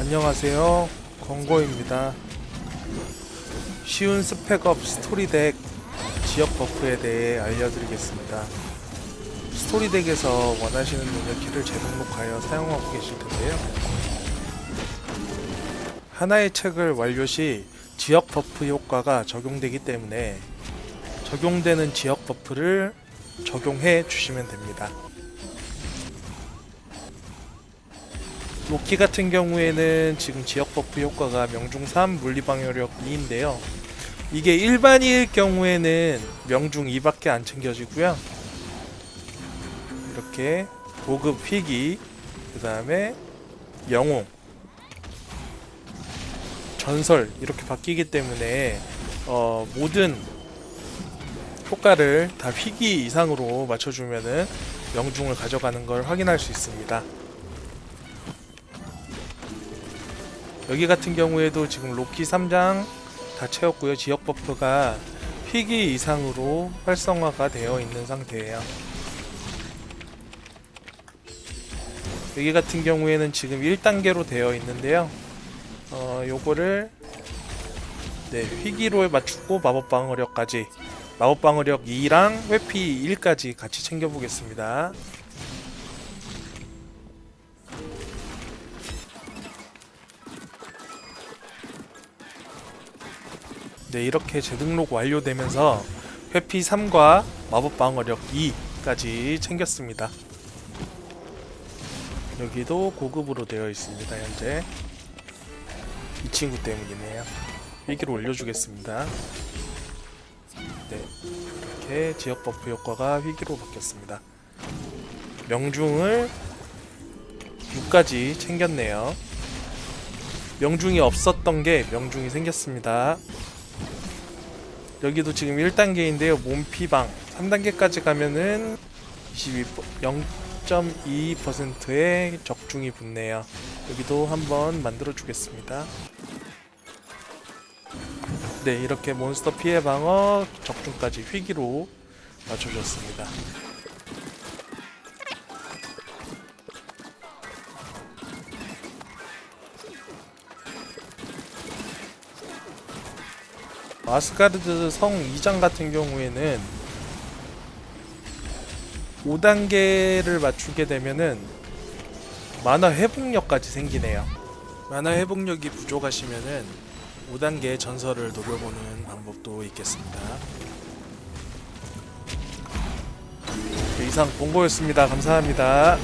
안녕하세요. 건고입니다. 쉬운 스펙업 스토리덱 지역 버프에 대해 알려드리겠습니다. 스토리덱에서 원하시는 능력키를 재등록하여 사용하고 계실 텐데요. 하나의 책을 완료 시 지역 버프 효과가 적용되기 때문에 적용되는 지역 버프를 적용해 주시면 됩니다. 로키 같은 경우에는 지금 지역 버프 효과가 명중 3, 물리 방어력 2인데요. 이게 일반일 경우에는 명중 2밖에 안 챙겨지고요. 이렇게 고급 희귀, 그 다음에 영웅, 전설 이렇게 바뀌기 때문에 어, 모든 효과를 다 희귀 이상으로 맞춰주면은 명중을 가져가는 걸 확인할 수 있습니다. 여기 같은 경우에도 지금 로키 3장 다 채웠고요. 지역 버프가 희귀 이상으로 활성화가 되어 있는 상태예요. 여기 같은 경우에는 지금 1단계로 되어 있는데요. 어, 요거를 네, 희귀로 맞추고 마법 방어력까지 마법 방어력 2랑 회피 1까지 같이 챙겨 보겠습니다. 네, 이렇게 재등록 완료되면서 회피 3과 마법 방어력 2까지 챙겼습니다. 여기도 고급으로 되어 있습니다. 현재 이 친구 때문이네요. 위기로 올려주겠습니다. 네, 이렇게 지역 버프 효과가 위기로 바뀌었습니다. 명중을 6까지 챙겼네요. 명중이 없었던 게 명중이 생겼습니다. 여기도 지금 1단계인데요. 몸피방 3단계까지 가면은 22 0.2%의 적중이 붙네요. 여기도 한번 만들어 주겠습니다. 네, 이렇게 몬스터 피해 방어 적중까지 휘기로 맞춰줬습니다. 마스카르드 성 2장 같은 경우에는 5단계를 맞추게 되면은 만화 회복력까지 생기네요. 만화 회복력이 부족하시면은 5단계 전설을 노려보는 방법도 있겠습니다. 네, 이상 본고였습니다. 감사합니다.